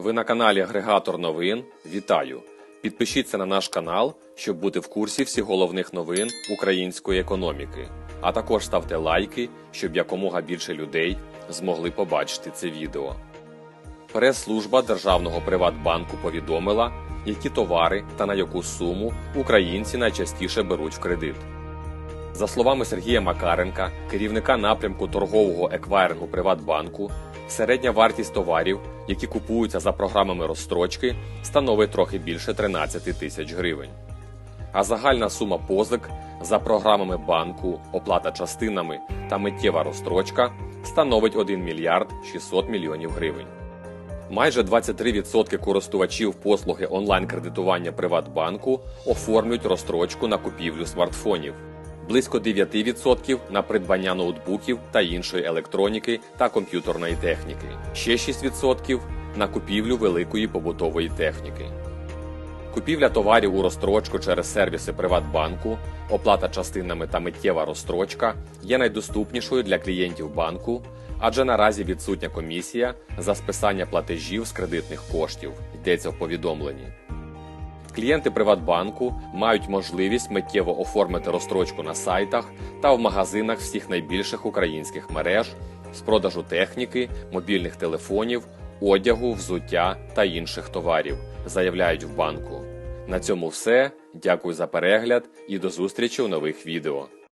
Ви на каналі Агрегатор новин. Вітаю! Підпишіться на наш канал, щоб бути в курсі всіх головних новин української економіки. А також ставте лайки, щоб якомога більше людей змогли побачити це відео. Прес-служба Державного Приватбанку повідомила, які товари та на яку суму українці найчастіше беруть в кредит. За словами Сергія Макаренка, керівника напрямку торгового еквайрингу Приватбанку, середня вартість товарів, які купуються за програмами розстрочки, становить трохи більше 13 тисяч гривень. А загальна сума позик за програмами банку, оплата частинами та миттєва розстрочка становить 1 мільярд 600 мільйонів гривень. Майже 23% користувачів послуги онлайн-кредитування Приватбанку оформлюють розстрочку на купівлю смартфонів, близько 9% на придбання ноутбуків та іншої електроніки та комп'ютерної техніки, ще 6% на купівлю великої побутової техніки. Купівля товарів у розстрочку через сервіси Приватбанку, оплата частинами та миттєва розстрочка є найдоступнішою для клієнтів банку, адже наразі відсутня комісія за списання платежів з кредитних коштів, йдеться в повідомленні. Клієнти Приватбанку мають можливість миттєво оформити розстрочку на сайтах та в магазинах всіх найбільших українських мереж з продажу техніки, мобільних телефонів, одягу, взуття та інших товарів, заявляють в банку. На цьому все. Дякую за перегляд і до зустрічі у нових відео.